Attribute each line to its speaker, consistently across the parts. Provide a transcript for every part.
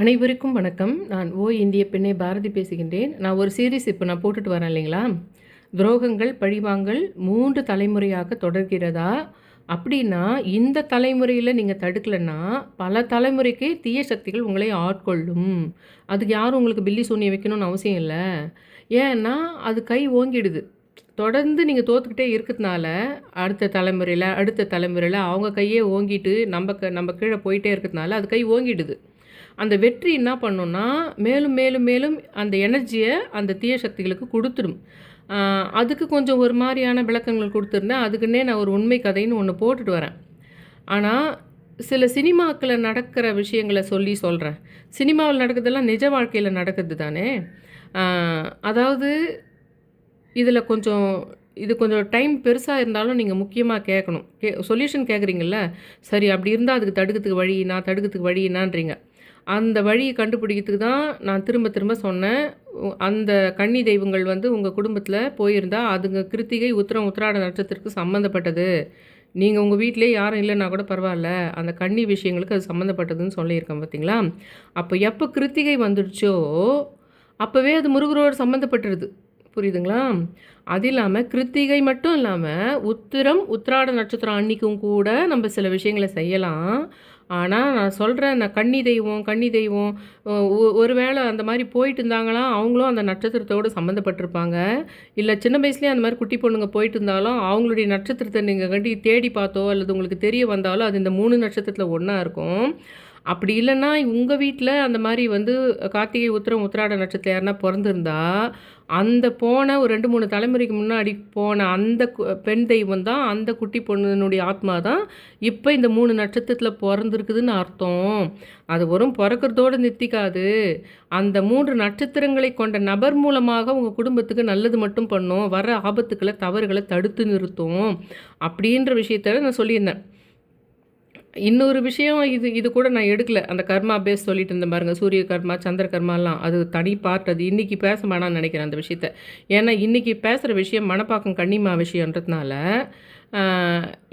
Speaker 1: அனைவருக்கும் வணக்கம். நான் ஓ இந்திய பெண்ணை பாரதி பேசுகின்றேன். நான் ஒரு சீரீஸ் இப்போ நான் போட்டுட்டு வரேன் இல்லைங்களா? துரோகங்கள் பழிவாங்கல் மூன்று தலைமுறையாக தொடர்கிறதா? அப்படின்னா இந்த தலைமுறையில் நீங்கள் தடுக்கலைன்னா பல தலைமுறைக்கு தீய சக்திகள் உங்களை ஆட்கொள்ளும். அதுக்கு யாரும் உங்களுக்கு பில்லி சூனியை வைக்கணும்னு அவசியம் இல்லை. ஏன்னா அது கை ஓங்கிடுது. தொடர்ந்து நீங்கள் தோத்துக்கிட்டே இருக்கிறதுனால அடுத்த தலைமுறையில் அடுத்த தலைமுறையில் அவங்க கையே ஓங்கிட்டு நம்ம க நம்ம கீழே போயிட்டே இருக்கிறதுனால அது கை ஓங்கிடுது. அந்த வெற்றி என்ன பண்ணுன்னா மேலும் மேலும் மேலும் அந்த எனர்ஜியை அந்த தீய சக்திகளுக்கு கொடுத்துடும் அதுக்கு கொஞ்சம் ஒரு மாதிரியான விளக்கங்கள் கொடுத்துருந்தேன் அதுக்குன்னே நான் ஒரு உண்மை கதைன்னு ஒன்று போட்டுட்டு வரேன். ஆனால் சில சினிமாக்களில் நடக்கிற விஷயங்களை சொல்லி சொல்கிறேன் சினிமாவில் நடக்கிறதெல்லாம் நிஜ வாழ்க்கையில் நடக்கிறது தானே? அதாவது இதில் கொஞ்சம் இது கொஞ்சம் டைம் பெருசாக இருந்தாலும் நீங்கள் முக்கியமாக கேட்கணும். கே சொல்யூஷன் கேட்குறீங்கள்ல சரி அப்படி இருந்தால் அதுக்கு தடுக்கிறதுக்கு வழி நான் தடுக்கிறதுக்கு வழி என்னான்றீங்க. அந்த வழியை கண்டுபிடிக்கிறதுக்கு தான் நான் திரும்ப திரும்ப சொன்னேன். அந்த கன்னி தெய்வங்கள் வந்து உங்கள் குடும்பத்தில் போயிருந்தா அதுங்க கிருத்திகை உத்திரம் உத்திராட நட்சத்திரத்துக்கு சம்மந்தப்பட்டது நீங்கள் உங்கள் வீட்டிலே யாரும் இல்லைன்னா கூட பரவாயில்ல. அந்த கன்னி விஷயங்களுக்கு அது சம்மந்தப்பட்டதுன்னு சொல்லியிருக்கேன் பார்த்தீங்களா அப்போ எப்போ கிருத்திகை வந்துடுச்சோ அப்போவே அது முருகரோடு சம்மந்தப்பட்டுருது புரியுதுங்களா? அது இல்லாமல் கிருத்திகை மட்டும் இல்லாமல் உத்திரம் உத்திராட நட்சத்திரம் அன்னைக்கும் கூட நம்ம சில விஷயங்களை செய்யலாம். ஆனால் நான் சொல்கிறேன் நான் கன்னி தெய்வம் கன்னி தெய்வம் ஒ- ஒ- ஒருவேளை அந்த மாதிரி போயிட்டு இருந்தாங்களா அவங்களும் அந்த நட்சத்திரத்தோடு சம்மந்தப்பட்டிருப்பாங்க இல்லை சின்ன வயசுலேயே அந்த மாதிரி குட்டி பொண்ணுங்க போயிட்டு இருந்தாலும் அவங்களுடைய நட்சத்திரத்தை நீங்கள் கண்டி தேடி பார்த்தோ அல்லது உங்களுக்கு தெரிய வந்தாலோ அது இந்த மூணு நட்சத்திரத்தில் ஒன்றா இருக்கும். அப்படி இல்லைன்னா உங்கள் வீட்டில் அந்த மாதிரி வந்து கார்த்திகை உத்திரம் உத்திராட நட்சத்திரம் யாருன்னா பிறந்திருந்தா அந்த போன ஒரு ரெண்டு மூணு தலைமுறைக்கு முன்னாடி போன அந்த பெண் தெய்வம் தான் அந்த குட்டி பொண்ணுனுடைய ஆத்மா தான் இப்போ இந்த மூணு நட்சத்திரத்தில் பிறந்திருக்குதுன்னு அர்த்தம். அது வரும் பிறக்கிறதோடு நிறுத்திக்காது அந்த மூன்று நட்சத்திரங்களை கொண்ட நபர் மூலமாக உங்கள் குடும்பத்துக்கு நல்லது மட்டும் பண்ணும். வர ஆபத்துக்களை தவறுகளை தடுத்து நிறுத்தும். அப்படின்ற விஷயத்த நான் சொல்லியிருந்தேன். இன்னொரு விஷயம் இது இது கூட நான் எடுக்கல. அந்த கர்மா பேஸ் சொல்லிட்டு இருந்தேன் பாருங்க சூரிய கர்மா சந்திர கர்மாலாம் அது தனி பார்ட் அது இன்றைக்கி பேச வேணாம்னு நினைக்கிறேன் அந்த விஷயத்த. ஏன்னா இன்றைக்கி பேசுகிற விஷயம் மணப்பாக்கம் கன்னிமா விஷயன்றதுனால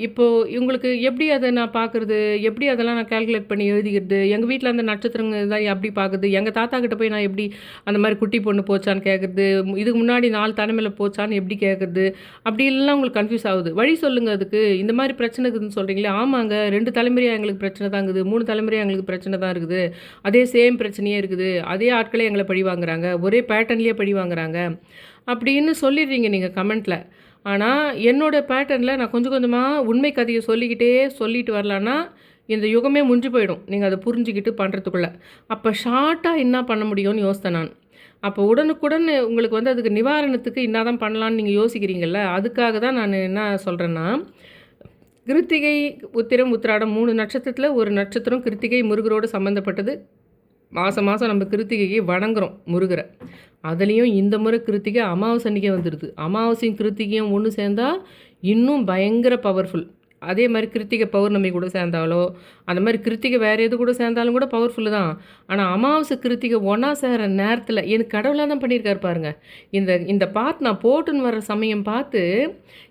Speaker 1: இப்போது இவங்களுக்கு எப்படி அதை நான் பார்க்குறது? எப்படி அதெல்லாம் நான் கால்குலேட் பண்ணி எழுதிக்கிறது? எங்கள் வீட்டில் அந்த நட்சத்திரங்க தான் எப்படி பார்க்குறது எங்கள் தாத்தா கிட்ட போய் நான் எப்படி அந்த மாதிரி குட்டி பொண்ணு போச்சான்னு கேட்குறது இதுக்கு முன்னாடி நாலு தலைமையில் போச்சான்னு எப்படி கேட்குறது அப்படி எல்லாம் உங்களுக்கு கன்ஃபியூஸ் ஆகுது. வழி சொல்லுங்கள் அதுக்கு. இந்த மாதிரி பிரச்சனை இருக்குதுன்னு சொல்கிறீங்களே ஆமாங்க. ரெண்டு தலைமுறையாக எங்களுக்கு பிரச்சனை தான் இருக்குது. மூணு தலைமுறையாக எங்களுக்கு பிரச்சனை தான் இருக்குது. அதே சேம் பிரச்சனையே இருக்குது. அதே ஆட்களே எங்களை பழி வாங்குறாங்க. ஒரே பேட்டர்ன்லேயே பழி வாங்குறாங்க. அப்படின்னு சொல்லிடுறீங்க நீங்கள் கமெண்ட்டில் ஆனால் என்னோட பேட்டர்னில் நான் கொஞ்சம் கொஞ்சமாக உண்மை கதையை சொல்லிக்கிட்டே சொல்லிட்டு வரலான்னா இந்த யுகமே முடிஞ்சு போயிடும். நீங்கள் அதை புரிஞ்சுக்கிட்டு பண்ணுறதுக்குள்ள அப்போ ஷார்ட்டாக என்ன பண்ண முடியும்னு யோசித்தேன் நான். அப்போ உடனுக்குடன் உங்களுக்கு வந்து அதுக்கு நிவாரணத்துக்கு என்ன தான் பண்ணலான்னு நீங்கள் யோசிக்கிறீங்கல்ல அதுக்காக தான் நான் என்ன சொல்கிறேன்னா கிருத்திகை உத்திரம் உத்திராடம் மூணு நட்சத்திரத்தில் ஒரு நட்சத்திரம் கிருத்திகை முருகரோடு சம்மந்தப்பட்டது மாதம் மாதம் நம்ம கிருத்திகைக்கு வணங்குறோம் முருகரை. அதுலேயும் இந்த முறை கிருத்திகை அமாவாசை அன்னைக்கே வந்துடுது. அமாவாசையும் கிருத்திகையும் ஒன்று சேர்ந்தால் இன்னும் பயங்கர பவர்ஃபுல் அதே மாதிரி கிருத்திகை பௌர்ணமி கூட சேர்ந்தாலோ அந்த மாதிரி கிருத்திகை வேறு எது கூட சேர்ந்தாலும் கூட பவர்ஃபுல்லு தான். ஆனால் அமாவாசை கிருத்திகை ஒன்றா சேர நேரத்தில் எனக்கு கடவுளாக தான் பண்ணியிருக்காரு பாருங்க. இந்த இந்த பார்ட் நான் போட்டுன்னு வர சமயம் பார்த்து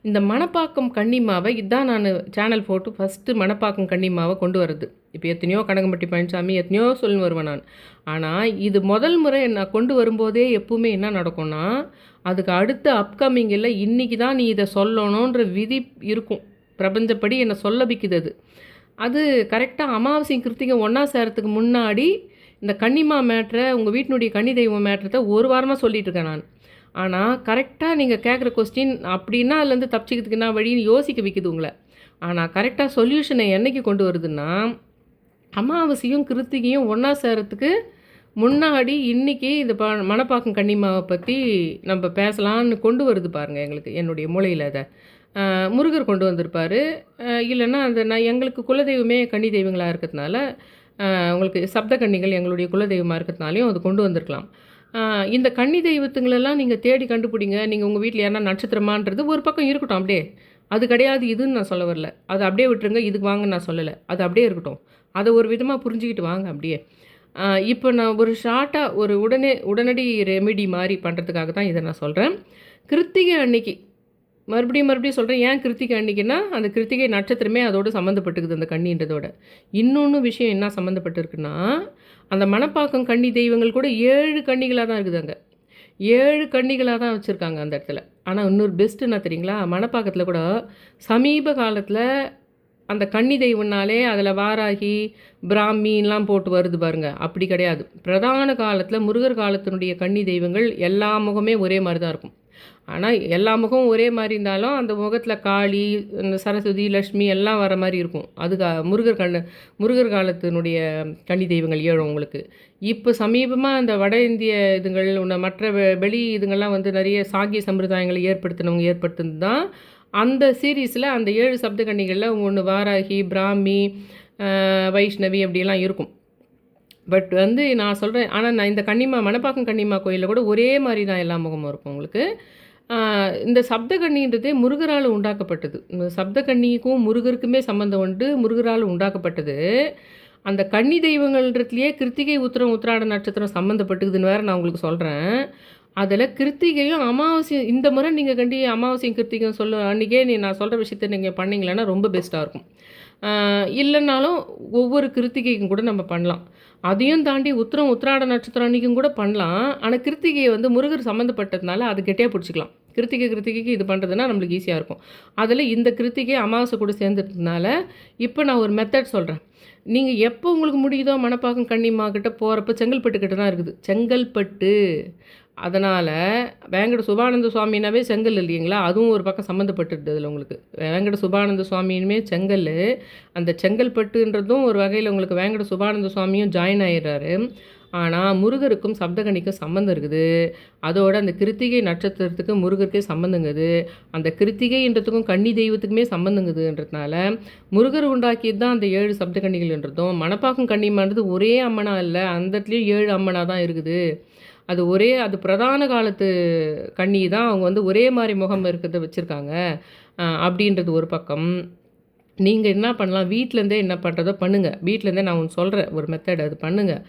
Speaker 1: இந்த மணப்பாக்கம் கன்னிமாவை இதான் நான் சேனல் போட்டு ஃபஸ்ட்டு மணப்பாக்கம் கன்னிமாவை கொண்டு வர்றது. இப்போ எத்தனையோ கனகம்பட்டி பழனிசாமி எத்தனையோ சொல்லி வருவேன் நான். ஆனால் இது முதல் முறை நான் கொண்டு வரும்போதே எப்பவுமே என்ன நடக்கும்னா அதுக்கு அடுத்த அப்கமிங்கில் இன்றைக்கி தான் நீ இதை சொல்லணுன்ற விதி இருக்கும். பிரபஞ்சப்படி என்னை சொல்ல வைக்குது அது. அது கரெக்டாக அமாவாசை கிருத்திகை ஒன்றா சேரத்துக்கு முன்னாடி இந்த கன்னிமா மேட்ரை உங்கள் வீட்டினுடைய கன்னி தெய்வம் மேட்ரத்தை ஒரு வாரமாக சொல்லிகிட்டு இருக்கேன் நான். ஆனால் கரெக்டாக நீங்கள் கேட்குற கொஸ்டின் அப்படின்னா அதுலேருந்து தப்பிச்சிக்கிறதுக்கு என்ன வழின்னு யோசிக்க வைக்குது உங்களை. ஆனால் கரெக்டாக சொல்யூஷனை என்றைக்கு கொண்டு வருதுன்னா அமாவாசையும் கிருத்திகையும் ஒன்றா சேரத்துக்கு முன்னாடி இன்னைக்கு இந்த ப மணப்பாக்கம் கன்னிமாவை பற்றி நம்ம பேசலான்னு கொண்டு வருது பாருங்கள் எங்களுக்கு என்னுடைய மூளையில் அதை. முருகர் கொண்டு வந்திருப்பார். இல்லைன்னா அந்த நான் எங்களுக்கு குலதெய்வமே கன்னி தெய்வங்களாக இருக்கிறதுனால உங்களுக்கு சப்த கன்னிகள் எங்களுடைய குலதெய்வமாக இருக்கிறதுனாலையும் அது கொண்டு வந்திருக்கலாம். இந்த கன்னி தெய்வத்துங்களெல்லாம் நீங்கள் தேடி கண்டுபிடிங்க. நீங்கள் உங்கள் வீட்டில் யாரா நட்சத்திரமான்றது ஒரு பக்கம் இருக்கட்டும் அப்படியே. அது கிடையாது இதுன்னு நான் சொல்ல வரல. அது அப்படியே விட்டுருங்க இதுக்கு வாங்க நான் சொல்லலை. அது அப்படியே இருக்கட்டும். அதை ஒரு விதமாக புரிஞ்சுக்கிட்டு வாங்க அப்படியே. இப்போ நான் ஒரு ஷார்ட்டாக ஒரு உடனே உடனடி ரெமெடி மாதிரி பண்ணுறதுக்காக தான் இதை நான் சொல்கிறேன் கிருத்திகை அன்னைக்கு மறுபடியும் மறுபடியும் சொல்கிறேன் ஏன் கிருத்திகை அன்னைக்குன்னா அந்த கிருத்திகை நட்சத்திரமே அதோடு சம்மந்தப்பட்டுக்குது அந்த கன்னின்றதோட இன்னொன்று விஷயம் என்ன சம்மந்தப்பட்டிருக்குன்னா அந்த மணப்பாக்கம் கன்னி தெய்வங்கள் கூட ஏழு கன்னிகளாக தான் இருக்குது அங்கே. ஏழு கன்னிகளாக தான் வச்சுருக்காங்க அந்த இடத்துல. ஆனால் இன்னொரு பெஸ்ட்டு என்ன தெரியுங்களா? மணப்பாக்கத்தில் கூட சமீப காலத்தில் அந்த கன்னி தெய்வம்னாலே அதில் வாராகி பிராமின்லாம் போட்டு வருது பாருங்க. அப்படி கிடையாது. பிரதான காலத்தில் முருகர் காலத்தினுடைய கன்னி தெய்வங்கள் எல்லா முகமே ஒரே மாதிரி தான் இருக்கும். ஆனால் எல்லா முகமும் ஒரே மாதிரி இருந்தாலும் அந்த முகத்தில் காளி இந்த சரஸ்வதி லக்ஷ்மி எல்லாம் வர மாதிரி இருக்கும். அது முருகர் கண்ணு முருகர் காலத்தினுடைய கன்னி தெய்வங்கள் ஏழும் உங்களுக்கு. இப்போ சமீபமாக அந்த வட இந்திய இதுங்கள் உன்ன மற்ற வெ- வெளி இதுங்கள்லாம் வந்து நிறைய சாங்கிய சம்பிரதாயங்களை ஏற்படுத்தினவங்க ஏற்படுத்தினது தான் அந்த சீரீஸில் அந்த ஏழு சப்தகன்னிகளில் ஒன்று வாராகி பிராமி வைஷ்ணவி அப்படிலாம் இருக்கும். பட் வந்து நான் சொல்கிறேன் ஆனால் நான் இந்த கன்னிமா மணப்பாக்கம் கன்னிமா கோயிலில் கூட ஒரே மாதிரி தான் எல்லா முகமும் இருக்கும் உங்களுக்கு. இந்த சப்தகன்னின்றதே முருகரால் உண்டாக்கப்பட்டது. இந்த சப்தகன்னிக்கும் முருகருக்குமே சம்மந்தம் உண்டு முருகரால் உண்டாக்கப்பட்டது. அந்த கன்னி தெய்வங்கள்ன்றதுலேயே கிருத்திகை உத்திரம் உத்திராட நட்சத்திரம் சம்மந்தப்பட்டுக்குதுன்னு வேறு நான் உங்களுக்கு சொல்கிறேன் அதில் கிருத்திகையும் அமாவாசையும் இந்த முறை நீங்கள் கண்டி அமாவாசையும் கிருத்திகையும் சொல்ல அன்றைக்கே நீ நான் சொல்கிற விஷயத்த நீங்கள் பண்ணிங்களேன்னா ரொம்ப பெஸ்ட்டாக இருக்கும். இல்லைனாலும் இல்லைன்னாலும் ஒவ்வொரு கிருத்திகைக்கும் கூட நம்ம பண்ணலாம். அதையும் தாண்டி உத்திரம் உத்திராட நட்சத்திரம் அன்றைக்கும் கூட பண்ணலாம். ஆனால் கிருத்திகையை வந்து முருகர் சம்மந்தப்பட்டதுனால அது கெட்டியாக பிடிச்சிக்கலாம். கிருத்திகை கிருத்திகைக்கு இது பண்ணுறதுனா நம்மளுக்கு ஈஸியாக இருக்கும். அதில் இந்த கிருத்திகை அமாவாசை கூட சேர்ந்துட்டதுனால இப்போ நான் ஒரு மெத்தட் சொல்கிறேன் நீங்கள் எப்போ உங்களுக்கு முடியுதோ மணப்பாக்கம் கன்னிமா கிட்ட போகிறப்ப செங்கல்பட்டு கிட்ட தான் இருக்குது. செங்கல்பட்டு. அதனால் வேங்கட சுபானந்த சுவாமினாவே செங்கல் இல்லைங்களா? அதுவும் ஒரு பக்கம் சம்மந்தப்பட்டுருது அதில் உங்களுக்கு. வேங்கட சுபானந்த சுவாமியுமே செங்கல். அந்த செங்கல்பட்டுன்றதும் ஒரு வகையில் உங்களுக்கு வேங்கட சுபானந்த சுவாமியும் ஜாயின் ஆயிடுறாரு. ஆனால் முருகருக்கும் சப்தகணிக்கும் சம்மந்தம் இருக்குது. அதோட அந்த கிருத்திகை நட்சத்திரத்துக்கு முருகருக்கே சம்மந்தங்குது அந்த கிருத்திகைன்றதுக்கும் கன்னி தெய்வத்துக்குமே சம்மந்தங்குதுன்றதுனால முருகர் உண்டாக்கியது தான் அந்த ஏழு சப்தகன்னிகள்ன்றதும் மணப்பாக்கம் கன்னிமான்றது ஒரே அம்மனா இல்லை அந்த இடத்துலையும் ஏழு அம்மனாக தான் இருக்குது. அது ஒரே அது பிரதான காலத்து கண்ணி தான் அவங்க வந்து ஒரே மாதிரி முகம் இருக்கிறத வச்சுருக்காங்க. அப்படின்றது ஒரு பக்கம். நீங்கள் என்ன பண்ணலாம் வீட்டிலேருந்தே என்ன பண்ணுறதோ பண்ணுங்கள் வீட்டிலேருந்தே நான் ஒன்று சொல்கிறேன் ஒரு மெத்தட் அது பண்ணுங்கள்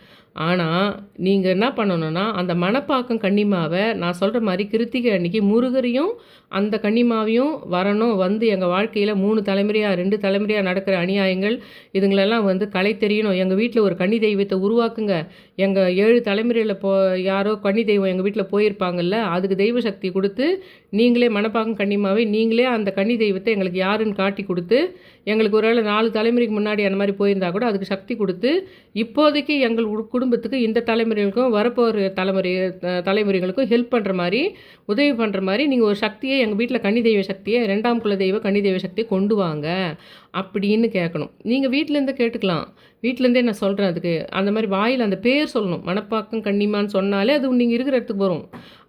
Speaker 1: ஆனால் நீங்கள் என்ன பண்ணணும்னா அந்த மணப்பாக்கம் கன்னிமாவை நான் சொல்கிற மாதிரி கிருத்திகை அன்னைக்கு முருகரையும் அந்த கன்னிமாவையும் வரணும் வந்து எங்கள் வாழ்க்கையில் மூணு தலைமுறையாக ரெண்டு தலைமுறையாக நடக்கிற அநியாயங்கள் இதுங்களெல்லாம் வந்து கலை தெரியணும். எங்கள் வீட்டில் ஒரு கன்னி தெய்வத்தை உருவாக்குங்க. எங்கள் ஏழு தலைமுறையில் போ யாரோ கன்னி தெய்வம் எங்கள் வீட்டில் போயிருப்பாங்கல்ல அதுக்கு தெய்வ சக்தி கொடுத்து நீங்களே மணப்பாக்கம் கன்னிமாவை நீங்களே அந்த கன்னி தெய்வத்தை எங்களுக்கு யாருன்னு காட்டி கொடுத்து எங்களுக்கு ஒருவேளை நாலு தலைமுறைக்கு முன்னாடி அந்த மாதிரி போயிருந்தா கூட அதுக்கு சக்தி கொடுத்து இப்போதைக்கு எங்கள் குடும்பத்துக்கு இந்த தலைமுறைகளுக்கும் வரப்போகிற தலைமுறை தலைமுறைகளுக்கும் ஹெல்ப் பண்ணுற மாதிரி உதவி பண்ணுற மாதிரி நீங்கள் ஒரு சக்தியை எங்கள் வீட்டில் கன்னி தெய்வ சக்தியை ரெண்டாம் குல தெய்வ கன்னி தெய்வ சக்தியை கொண்டு வாங்க. அப்படின்னு கேட்கணும். நீங்கள் வீட்டிலேருந்தே கேட்டுக்கலாம். வீட்டிலேருந்தே நான் சொல்கிறேன் அதுக்கு. அந்த மாதிரி வாயில் அந்த பேர் சொல்லணும். மணப்பாக்கம் கண்ணிமான்னு சொன்னாலே அது நீங்கள் இருக்கிற இடத்துக்கு வரும்.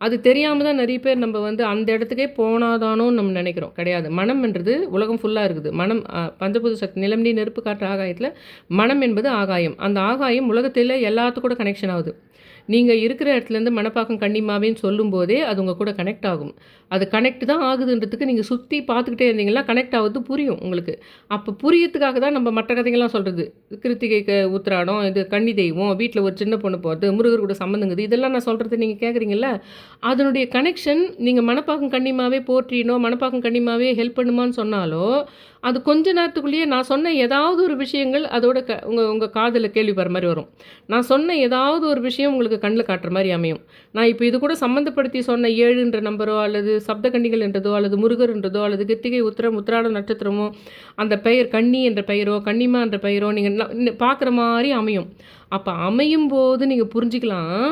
Speaker 1: அது தெரியாமல் தான் நிறைய பேர் நம்ம வந்து அந்த இடத்துக்கே போனாதானோன்னு நம்ம நினைக்கிறோம். கிடையாது. மனம்ன்றது உலகம் ஃபுல்லாக இருக்குது. மனம் பஞ்சபூத சக்தி நிலம்னி நெருப்பு காற்று ஆகாயத்தில் மனம் என்பது ஆகாயம். அந்த ஆகாயம் உலகத்தில் எல்லாத்துக்கூட கனெக்ஷன் ஆகுது. நீங்கள் இருக்கிற இடத்துலேருந்து மணப்பாக்கம் கன்னிமாவேன்னு சொல்லும்போதே அது உங்கள் கூட கனெக்ட் ஆகும். அது கனெக்ட் தான் ஆகுதுன்றதுக்கு நீங்கள் சுற்றி பார்த்துக்கிட்டே இருந்தீங்கன்னா கனெக்ட் ஆகுது புரியும் உங்களுக்கு. அப்போ புரியத்துக்காக தான் நம்ம மற்ற கதைகள்லாம் சொல்கிறது கிருத்திகைக்கு உத்திராடம் இது கன்னி தெய்வம் வீட்டில் ஒரு சின்ன பொண்ணு போகிறது முருகர் கூட சம்மந்தங்குது இதெல்லாம் நான் சொல்கிறது நீங்கள் கேட்குறீங்கல்ல அதனுடைய கனெக்ஷன் நீங்கள் மணப்பாக்கம் கன்னிமாவே போற்றினோ மணப்பாக்கம் கன்னிமாவே ஹெல்ப் பண்ணுமான்னு சொன்னாலோ அது கொஞ்ச நேரத்துக்குள்ளேயே நான் சொன்ன ஏதாவது ஒரு விஷயங்கள் அதோட க உங்கள் உங்கள் காதில் கேள்விப்படுற மாதிரி வரும். நான் சொன்ன ஏதாவது ஒரு விஷயம் உங்களுக்கு கண்ணில் காட்டுற மாதிரி அமையும். நான் இப்போ இது கூட சம்மந்தப்படுத்தி சொன்ன ஏழுன்ற நம்பரோ அல்லது சப்தகன்னிகள் என்றதோ அல்லது முருகர்ன்றதோ அல்லது கித்திகை உத்திரம் உத்திராட நட்சத்திரமோ அந்த பெயர் கன்னி என்ற பெயரோ கன்னிமா என்ற பெயரோ நீங்கள் பார்க்குற மாதிரி அமையும். அப்போ அமையும் போது நீங்கள் புரிஞ்சுக்கலாம்.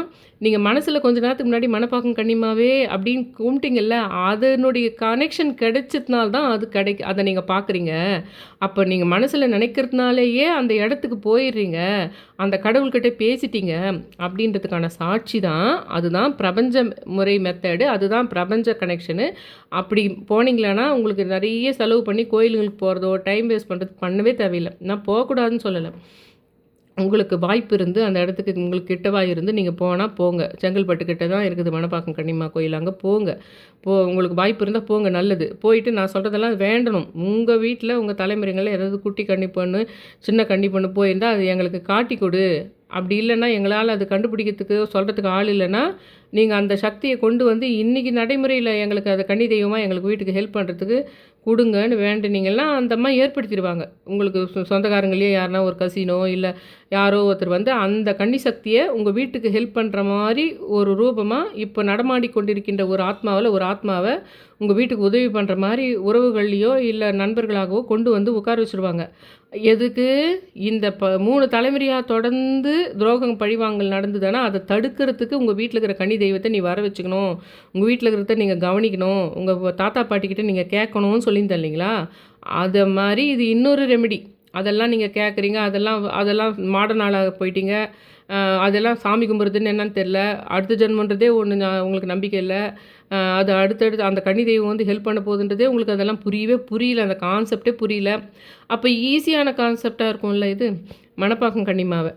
Speaker 1: நீங்கள் மனசில் கொஞ்ச நேரத்துக்கு முன்னாடி மனப்பாக்கம் கண்ணிமாவே அப்படின்னு கும்பிட்டீங்கல்ல அதனுடைய கனெக்ஷன் கிடைச்சதுனால தான் அது கிடைக்கு அதை நீங்கள் பார்க்குறீங்க அப்போ நீங்கள் மனசில் நினைக்கிறதுனாலேயே அந்த இடத்துக்கு போயிடுறீங்க. அந்த கடவுள்கிட்ட பேசிட்டீங்க அப்படின்றதுக்கான சாட்சி தான் அதுதான் பிரபஞ்ச முறை மெத்தடு அதுதான் பிரபஞ்ச கனெக்ஷனு அப்படி போனீங்களான்னா உங்களுக்கு நிறைய செலவு பண்ணி கோயிலுங்களுக்கு போகிறதோ டைம் வேஸ்ட் பண்ணுறது பண்ணவே தேவையில்லை. நான் போகக்கூடாதுன்னு சொல்லலை. உங்களுக்கு வாய்ப்பு இருந்து அந்த இடத்துக்கு உங்களுக்கு கிட்டவா இருந்து நீங்கள் போனால் போங்க. செங்கல்பட்டு கிட்ட தான் இருக்குது மணப்பாக்கம் கன்னிமா கோயில். அங்கே போங்க. போ உங்களுக்கு வாய்ப்பு இருந்தால் போங்க நல்லது. போயிட்டு நான் சொல்கிறதெல்லாம் வேண்டணும். உங்கள் வீட்டில் உங்கள் தலைமுறைகளில் ஏதாவது குட்டி கண்ணி பொண்ணு சின்ன கன்னி பொண்ணு போயிருந்தால் அது எங்களுக்கு காட்டி கொடு. அப்படி இல்லைன்னா எங்களால் அது கண்டுபிடிக்கிறதுக்கு சொல்கிறதுக்கு ஆள் இல்லைன்னா நீங்கள் அந்த சக்தியை கொண்டு வந்து இன்றைக்கி நடைமுறையில் எங்களுக்கு அதை கன்னி தெய்வமாக எங்களுக்கு வீட்டுக்கு ஹெல்ப் பண்ணுறதுக்கு கொடுங்கன்னு வேண்டினீங்கன்னா அந்த அம்மா ஏற்படுத்திடுவாங்க. உங்களுக்கு சொ- சொந்தக்காரங்களே யாருனா ஒரு கசினோ இல்லை யாரோ ஒருத்தர் வந்து அந்த கன்னி சக்தியை உங்கள் வீட்டுக்கு ஹெல்ப் பண்ணுற மாதிரி ஒரு ரூபமாக இப்போ நடமாடி கொண்டிருக்கின்ற ஒரு ஆத்மாவில் ஒரு ஆத்மாவை உங்கள் வீட்டுக்கு உதவி பண்ணுற மாதிரி உறவுகள்லையோ இல்லை நண்பர்களாகவோ கொண்டு வந்து உட்கார வச்சுருவாங்க. எதுக்கு? இந்த ப மூணு தலைமுறையாக தொடர்ந்து துரோகம் பழிவாங்கல் நடந்ததுன்னா அதை தடுக்கிறதுக்கு உங்கள் வீட்டில் இருக்கிற கன்னி தெய்வத்தை நீ வர வச்சுக்கணும். உங்கள் வீட்டில் இருக்கிறத நீங்கள் கவனிக்கணும். உங்கள் தாத்தா பாட்டிக்கிட்ட நீங்கள் கேட்கணும்னு சொல்லியிருந்தேன் இல்லைங்களா? அதை மாதிரி இது இன்னொரு ரெமெடி அதெல்லாம் நீங்கள் கேட்குறீங்க. அதெல்லாம் அதெல்லாம் மாடர்ன் ஆளாக போயிட்டீங்க. அதெல்லாம் சாமி கும்பிட்றதுன்னு என்னன்னு தெரில அடுத்த ஜென்மன்றதே ஒன்று உங்களுக்கு நம்பிக்கை இல்லை. அது அடுத்தடுத்து அந்த கன்னி தெய்வம் வந்து ஹெல்ப் பண்ண போகுதுன்றதே உங்களுக்கு அதெல்லாம் புரியவே புரியல. அந்த கான்செப்டே புரியல. அப்போ ஈஸியான கான்செப்டாக இருக்கும்ல இது? மணப்பாக்கம் கன்னிமாவை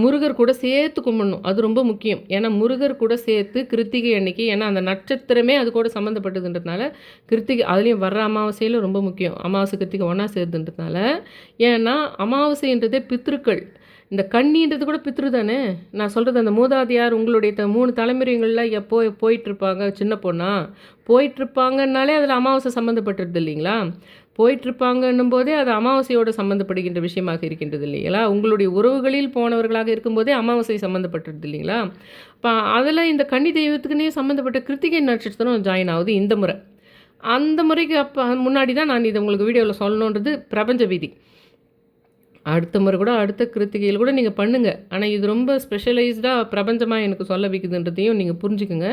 Speaker 1: முருகர் கூட சேர்த்து கும்பிடணும். அது ரொம்ப முக்கியம். ஏன்னா முருகர் கூட சேர்த்து கிருத்திகை அன்னைக்கு ஏன்னா அந்த நட்சத்திரமே அது கூட சம்மந்தப்பட்டதுன்றதுனால கிருத்திகை அதுலேயும் வர்ற அமாவாசையில் ரொம்ப முக்கியம். அமாவாசை கிருத்திகை ஒன்றா சேருதுன்றதுனால ஏன்னா அமாவாசைன்றதே பித்திருக்கள் இந்த கன்னின்றது கூட பித்ரு தானே? நான் சொல்கிறது அந்த மூதாதையார் உங்களுடைய த மூணு தலைமுறைகளில் எப்போ போயிட்டுருப்பாங்க சின்ன பொண்ணா? போயிட்டுருப்பாங்கன்னாலே அதில் அமாவாசை சம்மந்தப்பட்டிருது இல்லைங்களா? போயிட்டுருப்பாங்கன்னும் போதே அது அமாவாசையோடு சம்மந்தப்படுகின்ற விஷயமாக இருக்கின்றது இல்லைங்களா? உங்களுடைய உறவுகளில் போனவர்களாக இருக்கும்போதே அமாவாசை சம்மந்தப்பட்டிருது இல்லைங்களா? இப்போ அதில் இந்த கன்னி தெய்வத்துக்குன்னே சம்மந்தப்பட்ட கிருத்திகை நட்சத்திரம் ஜாயின் ஆகுது இந்த முறை. அந்த முறைக்கு அப்போ முன்னாடி தான் நான் இதை உங்களுக்கு வீடியோவில் சொல்லணுன்றது பிரபஞ்ச விதி. அடுத்த முறை கூட அடுத்த கிருத்திகையில் கூட நீங்கள் பண்ணுங்கள் ஆனால் இது ரொம்ப ஸ்பெஷலைஸ்டாக பிரபஞ்சமாக எனக்கு சொல்ல வைக்குதுன்றதையும் நீங்கள் புரிஞ்சுக்குங்க.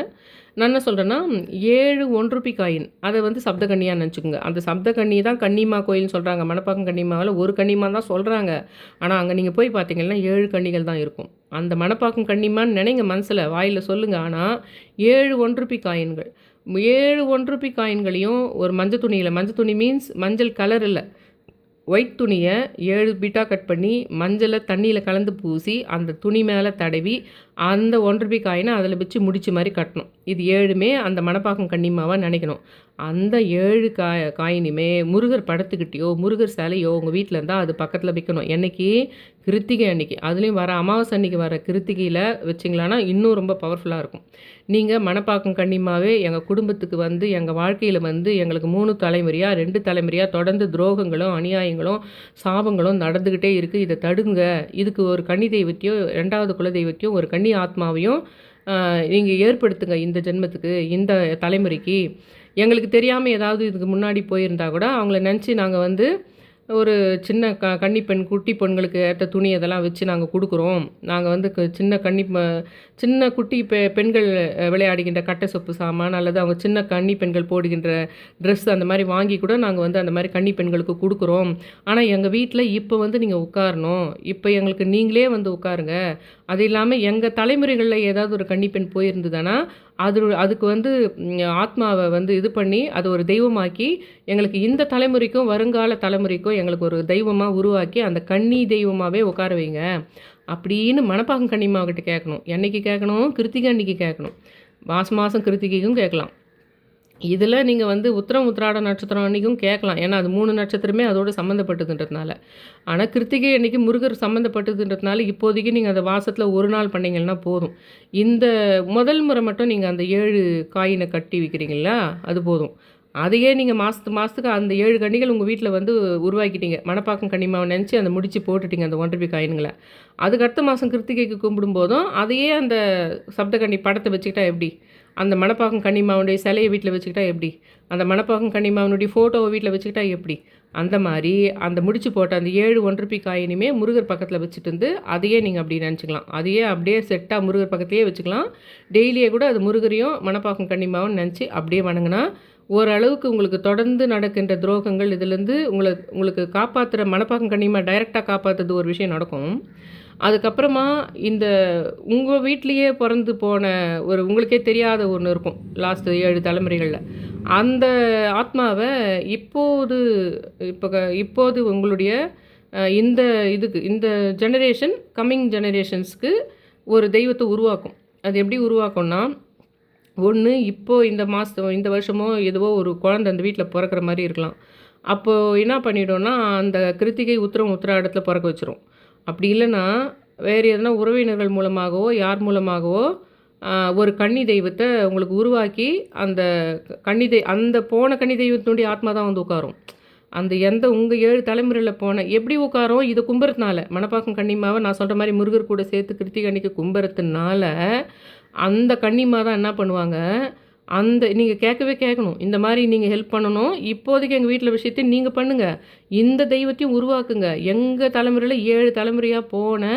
Speaker 1: நான் என்ன சொல்கிறேன்னா ஏழு ஒன்றுப்பி காயின். அதை வந்து சப்த கன்னியாக நினச்சிக்கோங்க. அந்த சப்த கன்னி தான் கன்னிமா கோயில்னு சொல்கிறாங்க மணப்பாக்கம் கன்னிமாவில் ஒரு கன்னிமா தான் சொல்கிறாங்க ஆனால் அங்கே நீங்கள் போய் பார்த்தீங்கன்னா ஏழு கன்னிகள் தான் இருக்கும். அந்த மணப்பாக்கம் கன்னிமான்னு நினைங்க மனசில் வாயில் சொல்லுங்கள் ஆனால் ஏழு ஒன்றுப்பி காயின்கள். ஏழு ஒன்றுப்பி காயின்களையும் ஒரு மஞ்சள் துணியில் மஞ்சள் துணி மீன்ஸ் மஞ்சள் கலர் இல்லை. ஒயிட் துணியை ஏழு பீட்டாக கட் பண்ணி மஞ்சளை தண்ணியில் கலந்து பூசி அந்த துணி மேலே தடவி அந்த ஒன்றரை காயினை அதில் வச்சு முடிச்ச மாதிரி கட்டணும். இது ஏழுமே அந்த மணப்பாக்கம் கன்னிமாவாக நினைக்கணும். அந்த ஏழு காய் காயினுமே முருகர் படத்துக்கிட்டேயோ முருகர் சிலையோ உங்கள் வீட்டில் இருந்தால் அது பக்கத்தில் வைக்கணும். என்றைக்கு கிருத்திகை அன்னைக்கு. அதுலேயும் வர அமாவாசை அன்னைக்கு வர கிருத்திகையில் வச்சிங்களான்னா இன்னும் ரொம்ப பவர்ஃபுல்லாக இருக்கும். நீங்கள் மணப்பாக்கம் கன்னிமாவே எங்கள் குடும்பத்துக்கு வந்து எங்கள் வாழ்க்கையில் வந்து எங்களுக்கு மூணு தலைமுறையாக ரெண்டு தலைமுறையாக தொடர்ந்து துரோகங்களும் அநியாயங்களும் சாபங்களும் நடந்துக்கிட்டே இருக்குது இதை தடுங்க. இதுக்கு ஒரு கன்னி தெய்வத்தையோ ரெண்டாவது குல தெய்வத்தையும் ஒரு கன்னி ஆத்மாவையும் நீங்கள் ஏற்படுத்துங்க இந்த ஜென்மத்துக்கு இந்த தலைமுறைக்கு. எங்களுக்கு தெரியாமல் ஏதாவது இதுக்கு முன்னாடி போயிருந்தா கூட அவங்கள நினச்சி நாங்கள் வந்து ஒரு சின்ன க கன்னி பெண் குட்டி பெண்களுக்கு ஏற்ற துணி அதெல்லாம் வச்சு நாங்கள் கொடுக்குறோம். நாங்கள் வந்து க- சின்ன கன்னி சின்ன குட்டி பெ பெண்கள் விளையாடுகின்ற கட்டை சொப்பு சாமான் அல்லது அவங்க சின்ன கன்னி பெண்கள் போடுகின்ற ட்ரெஸ் அந்த மாதிரி வாங்கி கூட நாங்கள் வந்து அந்த மாதிரி கன்னி பெண்களுக்கு கொடுக்குறோம். ஆனால் எங்கள் வீட்டில் இப்போ வந்து நீங்கள் உட்காரணும். இப்போ எங்களுக்கு நீங்களே வந்து உட்காருங்க. அது இல்லாமல் எங்கள் தலைமுறைகளில் ஏதாவது ஒரு கன்னிப்பெண் போயிருந்ததுன்னா அது அதுக்கு வந்து ஆத்மாவை வந்து இது பண்ணி அது ஒரு தெய்வமாக்கி எங்களுக்கு இந்த தலைமுறைக்கும் வருங்கால தலைமுறைக்கும் எங்களுக்கு ஒரு தெய்வமாக உருவாக்கி அந்த கன்னி தெய்வமாகவே உட்கார வைங்க. அப்படின்னு மணப்பாக்கம் கன்னிமாக்கிட்ட கேட்கணும் என்றைக்கு கேட்கணும் கிருத்திகை அன்னைக்கு கேட்கணும் மாதம் மாதம் கிருத்திகைக்கும் கேட்கலாம். இதில் நீங்கள் வந்து உத்திரம் உத்திராட நட்சத்திரம் அன்றைக்கும் கேட்கலாம். ஏன்னா அது மூணு நட்சத்திரமே அதோடு சம்மந்தப்பட்டதுன்றதுனால ஆனால் கிருத்திகை அன்றைக்கி முருகர் சம்மந்தப்பட்டதுன்றதுனால இப்போதைக்கு நீங்கள் அந்த வாசத்தில் ஒரு நாள் பண்ணிங்கன்னா போதும். இந்த முதல் முறை மட்டும் நீங்கள் அந்த ஏழு காயினை கட்டி வைக்கிறீங்களா? அது போதும். அதையே நீங்கள் மாதத்து மாதத்துக்கு அந்த ஏழு கன்னிகள் உங்கள் வீட்டில் வந்து உருவாக்கிட்டீங்க. மணப்பாக்கம் கன்னிமாவை நினச்சி அந்த முடித்து போட்டுட்டீங்க அந்த ஒன்றரை காயின்களை. அதுக்கு அடுத்த மாதம் கிருத்திகைக்கு கும்பிடும்போதும் அதையே அந்த சப்தகன்னி படத்தை வச்சுக்கிட்டா எப்படி? அந்த மணப்பாக்கம் கன்னிமாவுடைய சிலையை வீட்டில் வச்சுக்கிட்டா எப்படி? அந்த மணப்பாக்கம் கன்னிமாவனுடைய ஃபோட்டோவை வீட்டில் வச்சுக்கிட்டா எப்படி? அந்த மாதிரி அந்த முடிச்சு போட்ட அந்த ஏழு ஒன்றரை காயினுமே முருகர் பக்கத்தில் வச்சுட்டு இருந்து அதையே நீங்கள் அப்படி நினச்சிக்கலாம். அதையே அப்படியே செட்டாக முருகர் பக்கத்துலேயே வச்சுக்கலாம். டெய்லியே கூட அது முருகரையும் மணப்பாக்கம் கன்னிமாவும் நினச்சி அப்படியே வணங்கினா ஓரளவுக்கு உங்களுக்கு தொடர்ந்து நடக்கின்ற துரோகங்கள் இதுலேருந்து உங்களை உங்களுக்கு காப்பாற்றுற மணப்பாக்கம் கண்ணியமாக டைரெக்டாக காப்பாற்றுறது ஒரு விஷயம் நடக்கும். அதுக்கப்புறமா இந்த உங்கள் வீட்லேயே பிறந்து போன ஒரு உங்களுக்கே தெரியாத ஒன்று இருக்கும் லாஸ்ட்டு ஏழு தலைமுறைகளில். அந்த ஆத்மாவை இப்போது இப்போ க- இப்போது உங்களுடைய இந்த இதுக்கு இந்த ஜெனரேஷன் கம்மிங் ஜெனரேஷன்ஸ்க்கு ஒரு தெய்வத்தை உருவாக்கும். அது எப்படி உருவாக்கும்னா ஒன்று இப்போது இந்த மாதம் இந்த வருஷமோ எதுவோ ஒரு குழந்தை அந்த வீட்டில் பிறக்கிற மாதிரி இருக்கலாம். அப்போது என்ன பண்ணிவிடும்னா அந்த கிருத்திகை உத்திரம் உத்திராடத்தில் பிறக்க வச்சிரும். அப்படி இல்லைன்னா வேறு எதனா உறவினர்கள் மூலமாகவோ யார் மூலமாகவோ ஒரு கன்னி தெய்வத்தை உங்களுக்கு உருவாக்கி அந்த கன்னி தெய் அந்த போன கன்னி தெய்வத்தினுடைய ஆத்மா தான் வந்து உட்காரும். அந்த எந்த உங்கள் ஏழு தலைமுறையில் போன எப்படி உட்காரும்? இதை கும்புறதுனால மணப்பாக்கம் கன்னிமாவை நான் சொல்கிற மாதிரி முருகர் கூட சேர்த்து கிருத்திகை கும்புறதுனால அந்த கன்னிமா தான் என்ன பண்ணுவாங்க? அந்த நீங்கள் கேட்கவே கேட்கணும். இந்த மாதிரி நீங்கள் ஹெல்ப் பண்ணணும். இப்போதைக்கு எங்கள் வீட்டில் விஷயத்தை நீங்கள் பண்ணுங்கள் இந்த தெய்வத்தையும் உருவாக்குங்க. எங்கள் தலைமுறையில் ஏழு தலைமுறையாக போன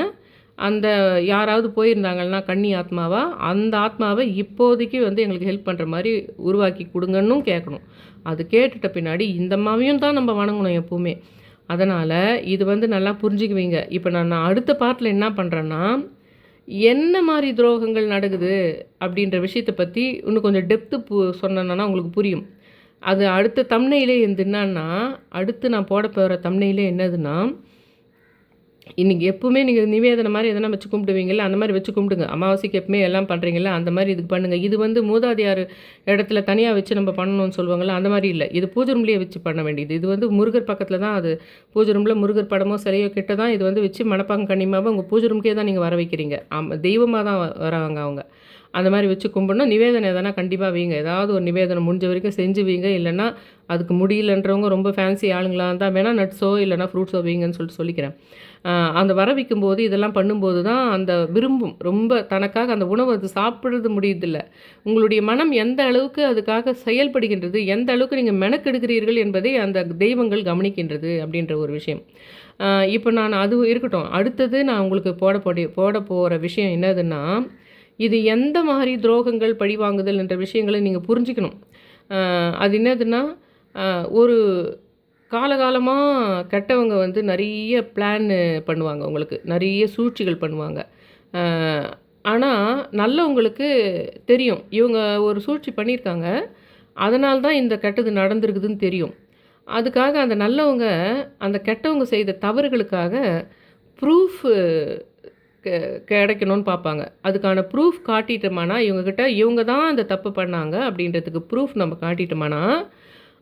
Speaker 1: அந்த யாராவது போயிருந்தாங்கன்னா கன்னி ஆத்மாவா? அந்த ஆத்மாவை இப்போதைக்கு வந்து எங்களுக்கு ஹெல்ப் பண்ணுற மாதிரி உருவாக்கி கொடுங்கன்னும் கேட்கணும். அது கேட்டுட்ட பின்னாடி இந்த அம்மாவையும் தான் நம்ம வணங்கணும் எப்போவுமே. அதனால் இது வந்து நல்லா புரிஞ்சுக்குவீங்க. இப்போ நான் நான் அடுத்த பார்ட்டில் என்ன பண்ணுறேன்னா என்ன மாதிரி துரோகங்கள் நடக்குது அப்படின்ற விஷயத்தை பற்றி இன்னும் கொஞ்சம் டெப்த்து பு சொன்னேன்னா உங்களுக்கு புரியும். அது அடுத்த தம்னையிலே என்னன்னா அடுத்து நான் போட போகிற தம்னையிலே என்னதுன்னா இன்றைக்கி எப்பவுமே நீங்கள் நிவேதனம் மாதிரி எதனா வச்சு கும்பிடுவீங்கள அந்த மாதிரி வச்சு கும்பிடுங்க. அமாவாசைக்கு எப்பவுமே எல்லாம் பண்ணுறீங்கள அந்த மாதிரி இதுக்கு பண்ணுங்கள் இது வந்து மூதாதையார் இடத்துல தனியாக வச்சு நம்ம பண்ணணும்னு சொல்லுவாங்கள்ல அந்த மாதிரி இல்லை. இது பூஜை ரூம்லேயே வச்சு பண்ண வேண்டியது. இது வந்து முருகர் பக்கத்தில் தான் அது பூஜை ரூமில் முருகர் படமோ சிலையோ கிட்ட தான் இது வந்து வச்சு மணப்பாங்க கண்ணியமாக உங்கள் பூஜை ரூம்க்கே தான் நீங்கள் வர வைக்கிறீங்க. ஆமாம் தெய்வமாக தான் வ- வராங்க அவங்க. அந்த மாதிரி வச்சு கும்பிடணும். நிவேதனம் எதனா கண்டிப்பாக வீங்க. ஏதாவது ஒரு நிவேதனம் முடிஞ்ச வரைக்கும் செஞ்சு வீங்க. இல்லைன்னா அதுக்கு முடியலன்றவங்க ரொம்ப ஃபேன்சி ஆளுங்களாக இருந்தால் வேணால் நட்ஸோ இல்லைன்னா ஃப்ரூட்ஸோ வீங்கன்னு சொல்லிட்டு சொல்லிக்கிறேன். அந்த வர வைக்கும்போது இதெல்லாம் பண்ணும்போது தான் அந்த விரும்பும். ரொம்ப தனக்காக அந்த உணவு அது சாப்பிட்றது முடியுதில்ல. உங்களுடைய மனம் எந்த அளவுக்கு அதுக்காக செயல்படுகின்றது எந்த அளவுக்கு நீங்கள் மெனக்கெடுக்கிறீர்கள் என்பதை அந்த தெய்வங்கள் கவனிக்கின்றது அப்படின்ற ஒரு விஷயம். இப்போ நான் அது இருக்கட்டும். அடுத்தது நான் உங்களுக்கு போட போட போட போகிற விஷயம் என்னதுன்னா இது எந்த மாதிரி துரோகங்கள் பழிவாங்குதல் என்ற விஷயங்களை நீங்கள் புரிஞ்சுக்கணும். அது என்னதுன்னா ஒரு காலகாலமாக கெட்டவங்க வந்து நிறைய பிளான் பண்ணுவாங்க உங்களுக்கு. நிறைய சூழ்ச்சிகள் பண்ணுவாங்க. ஆனால் நல்லவங்களுக்கு தெரியும். இவங்க ஒரு சூழ்ச்சி பண்ணியிருக்காங்க அதனால தான் இந்த கெட்டது நடந்திருக்குதுன்னு தெரியும். அதுக்காக அந்த நல்லவங்க அந்த கெட்டவங்க செய்த தவறுகளுக்காக ப்ரூஃப் கிடைக்கணும்னு பார்ப்பாங்க. அதுக்கான ப்ரூஃப் காட்டிட்டோமானா இவங்கக்கிட்ட இவங்க தான் அந்த தப்பு பண்ணாங்க அப்படின்றதுக்கு ப்ரூஃப் நம்ம காட்டிட்டோமானா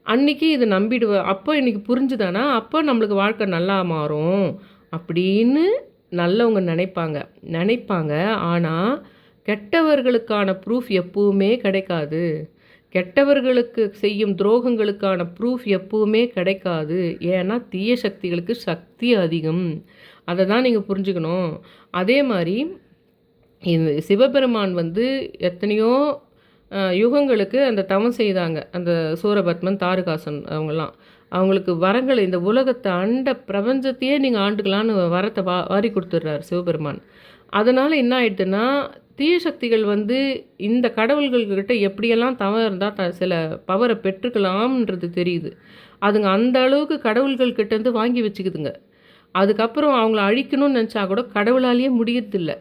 Speaker 1: அன்னைக்கு இதை நம்பிடுவேன் அப்போ இன்றைக்கி புரிஞ்சுதானா? அப்போ நம்மளுக்கு வாழ்க்கை நல்லா மாறும் அப்படின்னு நல்லவங்க நினைப்பாங்க. நினைப்பாங்க. ஆனால் கெட்டவர்களுக்கான ப்ரூஃப் எப்பவுமே கிடைக்காது. கெட்டவர்களுக்கு செய்யும் துரோகங்களுக்கான ப்ரூஃப் எப்பவுமே கிடைக்காது. ஏன்னா தீய சக்திகளுக்கு சக்தி அதிகம். அதை தான் நீங்கள் புரிஞ்சுக்கணும். அதே மாதிரி இது சிவபெருமான் வந்து எத்தனையோ யுகங்களுக்கு அந்த தவம் செய்தாங்க. அந்த சூரபத்மன் தாருகாசன் அவங்கெல்லாம். அவங்களுக்கு வரங்களை இந்த உலகத்தை அண்ட பிரபஞ்சத்தையே நீங்கள் ஆண்டுக்கலான்னு வரத்தை வா வாரி கொடுத்துட்றாரு சிவபெருமான். அதனால் என்ன ஆயிடுதுன்னா தீய சக்திகள் வந்து இந்த கடவுள்கள்கிட்ட எப்படியெல்லாம் தவம் இருந்தால் த சில பவரை பெற்றுக்கலாம்ன்றது தெரியுது. அதுங்க அந்த அளவுக்கு கடவுள்கள் கிட்டேருந்து வாங்கி வச்சுக்குதுங்க. அதுக்கப்புறம் அவங்கள அழிக்கணும்னு நினச்சா கூட கடவுளாலேயே முடியறதில்லை.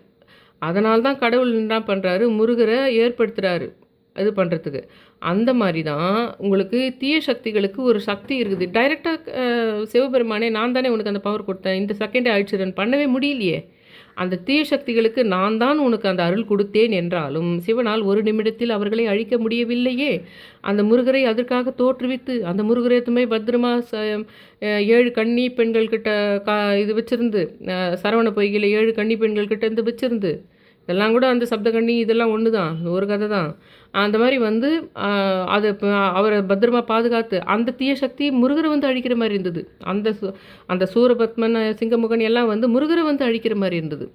Speaker 1: அதனால்தான் கடவுள் என்ன பண்ணுறாரு முருகரை ஏற்படுத்துகிறாரு இது பண்ணுறதுக்கு அந்த மாதிரி தான் உங்களுக்கு தீய சக்திகளுக்கு ஒரு சக்தி இருக்குது. டைரெக்டாக சிவபெருமானே நான் தானே உனக்கு அந்த பவர் கொடுத்தேன். இந்த செகண்டே அழிச்சிடுறேன் பண்ணவே முடியலையே. அந்த தீய சக்திகளுக்கு நான் தான் உனக்கு அந்த அருள் கொடுத்தேன் என்றாலும் சிவனால் ஒரு நிமிடத்தில் அவர்களை அழிக்க முடியவில்லையே. அந்த முருகரை அதற்காக தோற்றுவித்து அந்த முருகரத்துமே பத்திரமா ஏழு கன்னி பெண்கள் கிட்ட கா இது வச்சிருந்து சரவண பொய்கையில் ஏழு கன்னி பெண்கள் கிட்ட இருந்து வச்சிருந்து இதெல்லாம் கூட அந்த சப்த கண்ணி இதெல்லாம் ஒன்று தான் ஒரு கதை தான் அந்த மாதிரி வந்து அது அதை அவரை பத்திரமா பாதுகாத்து அந்த தீய சக்தி முருகரை வந்து அழிக்கிற மாதிரி இருந்தது. அந்த சு- அந்த சூரபத்மன் சிங்கமுகன் எல்லாம் வந்து முருகரை வந்து அழிக்கிற மாதிரி இருந்தது.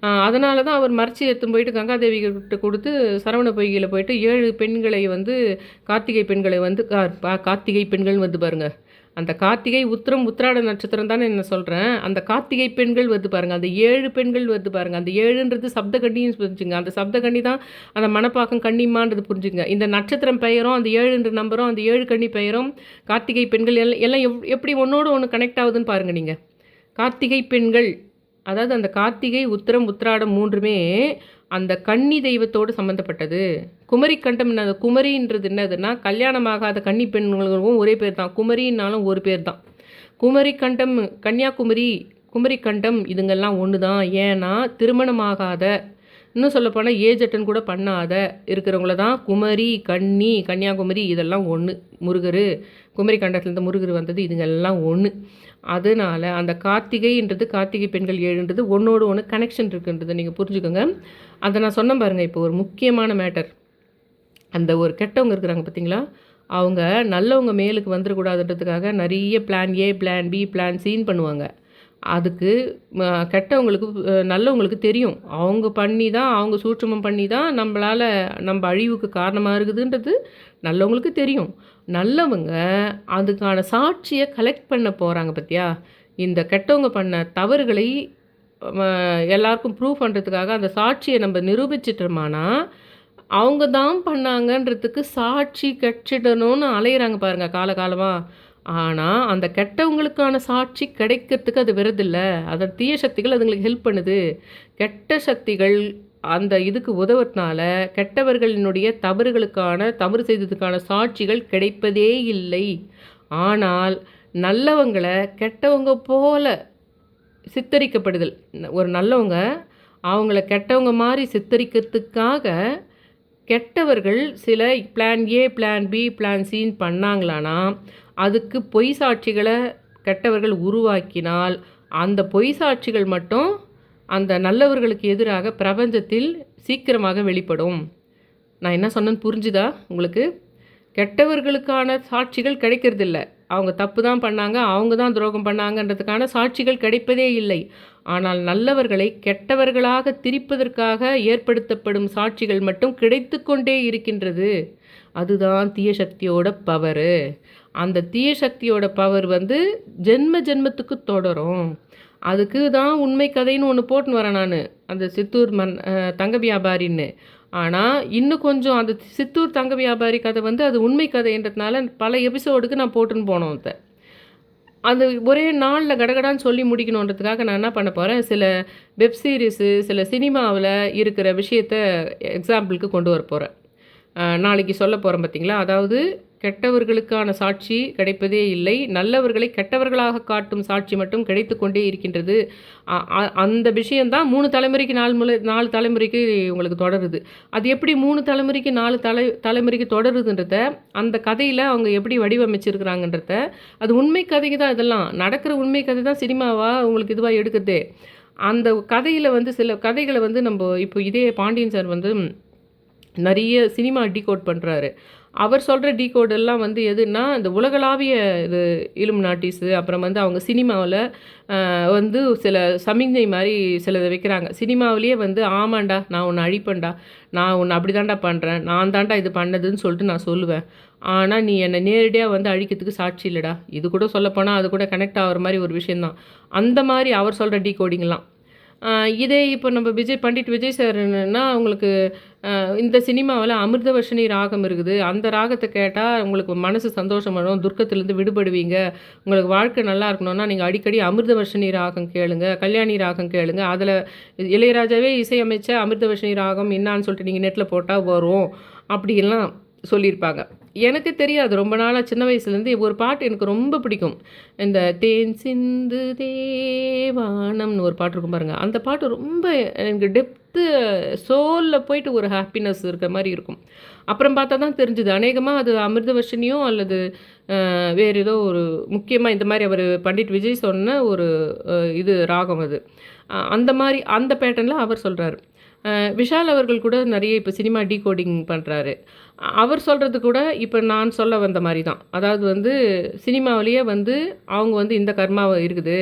Speaker 1: அதனால தான் அவர் மறைச்சி எடுத்துன்னு போயிட்டு கங்காதேவி கிட்ட கொடுத்து சரவண பொய்கையில் போயிட்டு ஏழு பெண்களை வந்து கார்த்திகை பெண்களை வந்து பா- கார்த்திகை பெண்கள் வந்து பாருங்கள் அந்த கார்த்திகை உத்திரம் உத்திராட நட்சத்திரம் தானே என்ன சொல்கிறேன் அந்த கார்த்திகை பெண்கள் வருது பாருங்கள் அந்த ஏழு பெண்கள் வருது பாருங்கள் அந்த ஏழுன்றது சப்தகண்ணின்னு புரிஞ்சுங்க. அந்த சப்தகண்ணி தான் அந்த மணப்பாக்கம் கன்னிமான்றது புரிஞ்சுங்க. இந்த நட்சத்திரம் பெயரும் அந்த ஏழுன்ற நம்பரும் அந்த ஏழு கன்னி பெயரும் கார்த்திகை பெண்கள் எல்லாம் எல்லாம் எவ்- எப்படி ஒன்றோடு ஒன்று கனெக்ட் ஆகுதுன்னு பாருங்க நீங்கள் கார்த்திகை பெண்கள் அதாவது அந்த கார்த்திகை உத்திரம் உத்திராடம் மூன்றுமே அந்த கன்னி தெய்வத்தோடு சம்மந்தப்பட்டது குமரி கண்டம் என்ன குமரின்றது என்னதுன்னா கல்யாணமாகாத கன்னி பெண்களுக்கும் ஒரே பேர் தான். குமரின்னாலும் ஒரு பேர் தான். குமரி கண்டம் கன்னியாகுமரி குமரி கண்டம் இதுங்கெல்லாம் ஒன்று தான் ஏன்னா திருமணமாகாத இன்னும் சொல்லப்போனால் ஏஜ் அட்டன் கூட பண்ணாத இருக்கிறவங்கள தான் குமரி கன்னி கன்னியாகுமரி இதெல்லாம் ஒன்று முருகர் குமரி கண்டத்துலேருந்து முருகர் வந்தது இதுங்கெல்லாம் ஒன்று அதனால அந்த கார்த்திகைன்றது கார்த்திகை பெண்கள் ஏழுன்றது ஒன்றோடு ஒன்று கனெக்ஷன் இருக்குன்றதை நீங்கள் புரிஞ்சுக்கோங்க. அதை நான் சொன்னேன் பாருங்கள் இப்போ ஒரு முக்கியமான மேட்டர் அந்த ஒரு கெட்டவங்க இருக்கிறாங்க பார்த்தீங்களா அவங்க நல்லவங்க மேலுக்கு வந்துடக்கூடாதுன்றதுக்காக நிறைய plan A plan B plan scene பண்ணுவாங்க. அதுக்கு கெட்டவங்களுக்கு நல்லவங்களுக்கு தெரியும். அவங்க பண்ணி தான் அவங்க சூட்சமம் பண்ணி தான் நம்மளால் நம்ம அழிவுக்கு காரணமாக இருக்குதுன்றது நல்லவங்களுக்கு தெரியும். நல்லவங்க அதுக்கான சாட்சியை கலெக்ட் பண்ண போகிறாங்க பார்த்தியா இந்த கெட்டவங்க பண்ண தவறுகளை எல்லாருக்கும் ப்ரூவ் பண்ணுறதுக்காக அந்த சாட்சியை நம்ம நிரூபிச்சிட்டோமானா அவங்க தான் பண்ணாங்கன்றதுக்கு சாட்சி கட்சிடணும்னு அலையிறாங்க பாருங்க காலகாலமாக ஆனால் அந்த கெட்டவங்களுக்கான சாட்சி கிடைக்கிறதுக்கு அது வருதில்லை அதன் தீய சக்திகள் அதுங்களுக்கு ஹெல்ப் பண்ணுது. கெட்ட சக்திகள் அந்த இதுக்கு உதவுறதுனால கெட்டவர்களினுடைய தவறுகளுக்கான தவறு செய்ததுக்கான சாட்சிகள் கிடைப்பதே இல்லை. ஆனால் நல்லவங்களை கெட்டவங்க போல சித்தரிக்கப்படுதல். ஒரு நல்லவங்க அவங்கள கெட்டவங்க மாதிரி சித்தரிக்கிறதுக்காக கெட்டவர்கள் சில plan A plan B plan சின்னு பண்ணாங்களானா அதுக்கு பொய் சாட்சிகளை கெட்டவர்கள் உருவாக்கினால் அந்த பொய் சாட்சிகள் மட்டும் அந்த நல்லவர்களுக்கு எதிராக பிரபஞ்சத்தில் சீக்கிரமாக வெளிப்படும். நான் என்ன சொன்னேன்னு புரிஞ்சுதா உங்களுக்கு? கெட்டவர்களுக்கான சாட்சிகள் கிடைக்கிறதில்ல. அவங்க தப்பு தான் பண்ணாங்க அவங்க தான் துரோகம் பண்ணாங்கன்றதுக்கான சாட்சிகள் கிடைப்பதே இல்லை. ஆனால் நல்லவர்களை கெட்டவர்களாக திரிப்பதற்காக ஏற்படுத்தப்படும் சாட்சிகள் மட்டும் கிடைத்து கொண்டே இருக்கின்றது. அதுதான் தீய சக்தியோட பவரு அந்த தீய சக்தியோட பவர் வந்து ஜென்ம ஜென்மத்துக்கு தொடரும். அதுக்கு தான் உண்மை கதைன்னு ஒன்று போட்டுன்னு வரேன் நான். அந்த சித்தூர் மன் தங்க வியாபாரின்னு. ஆனால் இன்னும் கொஞ்சம் அந்த சித்தூர் தங்க வியாபாரி கதை வந்து அது உண்மை கதைன்றதுனால பல எபிசோடுக்கு நான் போட்டுன்னு போனோம் அதை. அது ஒரே நாளில் கடகடான்னு சொல்லி முடிக்கணுன்றதுக்காக நான் என்ன பண்ண போகிறேன் சில வெப் சீரிஸு சில சினிமாவில் இருக்கிற விஷயத்த எக்ஸாம்பிளுக்கு கொண்டு வர போகிறேன் நாளைக்கு சொல்ல போகிறேன் பார்த்தீங்களா அதாவது கெட்டவர்களுக்கான சாட்சி கிடைப்பதே இல்லை. நல்லவர்களை கெட்டவர்களாக காட்டும் சாட்சி மட்டும் கிடைத்து கொண்டே இருக்கின்றது. அ- அந்த விஷயந்தான் மூணு தலைமுறைக்கு நாலு முறை நாலு தலைமுறைக்கு உங்களுக்கு தொடருது. அது எப்படி மூணு தலைமுறைக்கு நாலு தலை தலைமுறைக்கு தொடருதுன்றத அந்த கதையில் அவங்க எப்படி வடிவமைச்சிருக்கிறாங்கன்றத அது உண்மை கதைக்கு தான் இதெல்லாம். நடக்கிற உண்மை கதை தான் சினிமாவா உங்களுக்கு இதுவாக எடுக்கிறதே அந்த கதையில் வந்து சில கதைகளை வந்து நம்ம இப்போ இதே பாண்டியன் சார் வந்து நிறைய சினிமா டிகோட் பண்ணுறாரு அவர் சொல்கிற டீகோட் வந்து எதுன்னா இந்த உலகளாவிய இது இலும் நாட்டிஸு அப்புறம் வந்து அவங்க சினிமாவில் வந்து சில சமிஞ்சை மாதிரி சிலதை வைக்கிறாங்க. சினிமாவிலேயே வந்து ஆமாண்டா நான் உன்னை அழிப்பேன்டா நான் உன்னை அப்படி தாண்டா பண்ணுறேன் நான் தாண்டா இது பண்ணதுன்னு சொல்லிட்டு நான் சொல்லுவேன். ஆனால் நீ என்னை நேரடியாக வந்து அழிக்கிறதுக்கு சாட்சி இல்லைடா. இது கூட சொல்லப்போனால் அது கூட கனெக்ட் ஆகிற மாதிரி ஒரு விஷயந்தான் அந்த மாதிரி அவர் சொல்கிற டீகோடிங்லாம் கோடிங்லாம் இதே இப்போ நம்ம விஜய் பண்டிட் விஜய் சார்னா அவங்களுக்கு இந்த சினிமாவில் அமிர்தவர்ஷினி ராகம் இருக்குது. அந்த ராகத்தை கேட்டால் உங்களுக்கு மனசு சந்தோஷம் வரும் துர்க்கத்திலேருந்து விடுபடுவீங்க. உங்களுக்கு வாழ்க்கை நல்லா இருக்கணும்னா நீங்கள் அடிக்கடி அமிர்தவர்ஷினி ராகம் கேளுங்க. கல்யாணி ராகம் கேளுங்க. அதில் இளையராஜாவே இசையமைச்ச அமிர்தவர்ஷினி ராகம் என்னான்னு சொல்லிட்டு நீங்கள் நெட்டில் போட்டால் வரும். அப்படிலாம் சொல்லியிருப்பாங்க. எனக்கு தெரியாது ரொம்ப நாளாக சின்ன வயசுலேருந்து ஒரு பாட்டு எனக்கு ரொம்ப பிடிக்கும். இந்த தேன் சிந்து தேவானம்னு ஒரு பாட்டு இருக்கும் பாருங்கள் அந்த பாட்டு ரொம்ப எனக்கு டெப்த்து சோலில் போயிட்டு ஒரு ஹாப்பினஸ் இருக்கிற மாதிரி இருக்கும். அப்புறம் பார்த்தா தான் தெரிஞ்சுது. அநேகமாக அது அமிர்தவர்ஷினியோ அல்லது வேறு ஏதோ ஒரு முக்கியமாக இந்த மாதிரி அவர் பண்டிட் விஜய் சொன்ன ஒரு இது ராகம் அது. அந்த மாதிரி அந்த பேட்டர்னில் அவர் சொல்கிறாரு விஷால் அவர்கள் கூட நிறைய இப்போ சினிமா டீகோடிங் பண்ணுறாரு அவர் சொல்கிறது கூட இப்போ நான் சொல்ல வந்த மாதிரி தான் அதாவது வந்து சினிமாவிலேயே வந்து அவங்க வந்து இந்த கர்மா இருக்குது.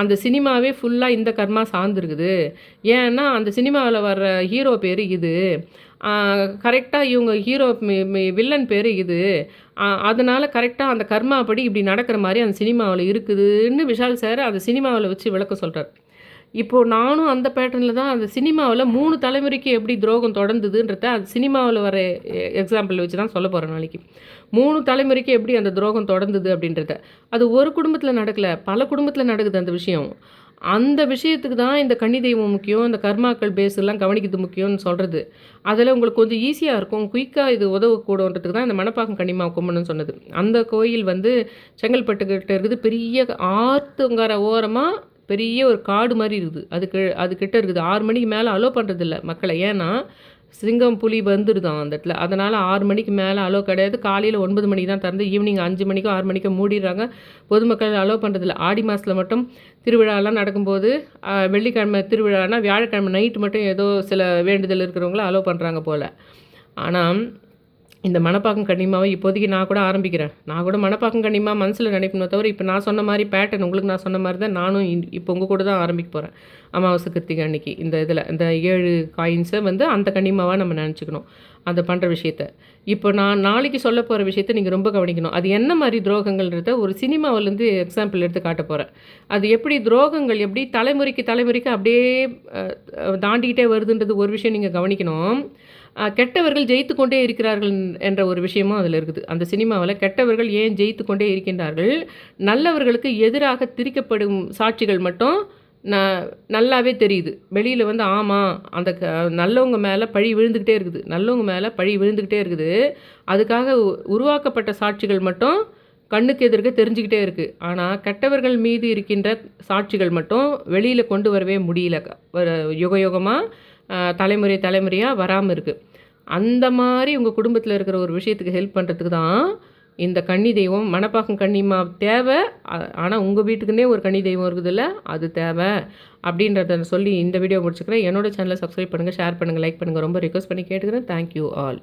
Speaker 1: அந்த சினிமாவே ஃபுல்லாக இந்த கர்மா சார்ந்துருக்குது. ஏன்னா அந்த சினிமாவில் வர்ற ஹீரோ பேர் இது. கரெக்டாக இவங்க ஹீரோ வில்லன் பேர் இது. அதனால் கரெக்டாக அந்த கர்மா படி இப்படி நடக்கிற மாதிரி அந்த சினிமாவில் இருக்குதுன்னு விஷால் சார் அந்த சினிமாவில் வச்சு விளக்க சொல்கிறார் இப்போது நானும் அந்த பேட்டர்னில் தான் அந்த சினிமாவில் மூணு தலைமுறைக்கு எப்படி துரோகம் தொடர்ந்ததுன்றத அந்த சினிமாவில் வர எக்ஸாம்பிள் வச்சு தான் சொல்ல போகிறேன் நாளைக்கு. மூணு தலைமுறைக்கு எப்படி அந்த துரோகம் தொடர்ந்தது அப்படின்றத. அது ஒரு குடும்பத்தில் நடக்கல பல குடும்பத்தில் நடக்குது அந்த விஷயம். அந்த விஷயத்துக்கு தான் இந்த கன்னி தெய்வம் முக்கியம் இந்த கர்மாக்கள் பேஸ் எல்லாம் கவனிக்கிறது முக்கியம்னு சொல்கிறது அதில் உங்களுக்கு கொஞ்சம் ஈஸியாக இருக்கும் குயிக்காக இது உதவக்கூடன்றதுக்கு தான் இந்த மணப்பாக்கம் கன்னிமா கும்பணும்னு சொன்னது. அந்த கோயில் வந்து செங்கல்பட்டுக்கிட்ட இருக்குது பெரிய ஆற்றுங்கர ஓரமாக பெரிய ஒரு காடு மாதிரி இருக்குது. அதுக்கு அது கிட்ட இருக்குது. ஆறு மணிக்கு மேலே அலோ பண்ணுறதில்ல மக்களை. ஏன்னா சிங்கம் புலி வந்துடுதான் அந்த இடத்துல. அதனால் ஆறு மணிக்கு மேலே அலோ கிடையாது. காலையில் ஒன்பது மணிக்கு தான் திறந்து ஈவினிங் அஞ்சு மணிக்கோ ஆறு மணிக்கோ மூடிடுறாங்க. பொதுமக்கள் அலோ பண்ணுறதில்ல ஆடி மாதத்தில் மட்டும் திருவிழாலாம் நடக்கும்போது வெள்ளிக்கிழமை திருவிழானா வியாழக்கிழமை நைட்டு மட்டும் ஏதோ சில வேண்டுதல் இருக்கிறவங்கள அலோ பண்ணுறாங்க போல். ஆனால் இந்த மனப்பாக்கம் கன்னிமாவை இப்போதைக்கு நான் கூட ஆரம்பிக்கிறேன். நான் கூட மணப்பாக்கம் கன்னிமா மனசில் நினைப்பணும் தவிர இப்போ நான் சொன்ன மாதிரி பேட்டர்ன் உங்களுக்கு நான் சொன்ன மாதிரி தான் நானும் இந்- இப்போ உங்கள் கூட தான் ஆரம்பிக்க போகிறேன் அமாவாசை கிருத்திகை அன்னைக்கு. இந்த இதில் இந்த ஏழு காயின்ஸை வந்து அந்த கன்னிமாவாக நம்ம நினச்சிக்கணும். அந்த பண்ணுற விஷயத்த. இப்போ நான் நாளைக்கு சொல்ல போகிற விஷயத்த நீங்கள் ரொம்ப கவனிக்கணும். அது என்ன மாதிரி துரோகங்கள்ன்றத ஒரு சினிமாவிலேருந்து எக்ஸாம்பிள் எடுத்து காட்ட போகிறேன் அது எப்படி துரோகங்கள் எப்படி தலைமுறைக்கு தலைமுறைக்கு அப்படியே தாண்டிக்கிட்டே வருதுன்றது ஒரு விஷயம் நீங்கள் கவனிக்கணும். கெட்டவர்கள் ஜெயித்து கொண்டே இருக்கிறார்கள் என்ற ஒரு விஷயமும் அதில் இருக்குது. அந்த சினிமாவில் கெட்டவர்கள் ஏன் ஜெயித்து கொண்டே இருக்கின்றார்கள்? நல்லவர்களுக்கு எதிராக திரிக்கப்படும் சாட்சிகள் மட்டும் ந நல்லாவே தெரியுது. வெளியில் வந்து ஆமாம் அந்த க நல்லவங்க மேலே பழி விழுந்துக்கிட்டே இருக்குது. நல்லவங்க மேலே பழி விழுந்துக்கிட்டே இருக்குது. அதுக்காக உ- உருவாக்கப்பட்ட சாட்சிகள் மட்டும் கண்ணுக்கு எதிர்க்க தெரிஞ்சுக்கிட்டே இருக்குது ஆனால் கெட்டவர்கள் மீது இருக்கின்ற சாட்சிகள் மட்டும் வெளியில் கொண்டு வரவே முடியல. க- யுக யுகமாக தலைமுறை தலைமுறையாக வராமல் இருக்குது அந்த மாதிரி உங்கள் குடும்பத்தில் இருக்கிற ஒரு விஷயத்துக்கு ஹெல்ப் பண்ணுறதுக்கு தான் இந்த கன்னி தெய்வம் மணப்பாக்கம் கன்னிமா தேவை. ஆனால் உங்கள் வீட்டுக்குன்னே ஒரு கன்னி தெய்வம் இருக்குதுல்ல அது தேவை. அப்படின்றத சொல்லி இந்த வீடியோ முடிச்சுக்கிறேன். என்னோட சேனலை சப்ஸ்கிரைப் பண்ணுங்கள் ஷேர் பண்ணுங்கள் லைக் பண்ணுங்கள் ரொம்ப ரிக்வஸ்ட் பண்ணி கேட்டுக்கிறேன். Thank you all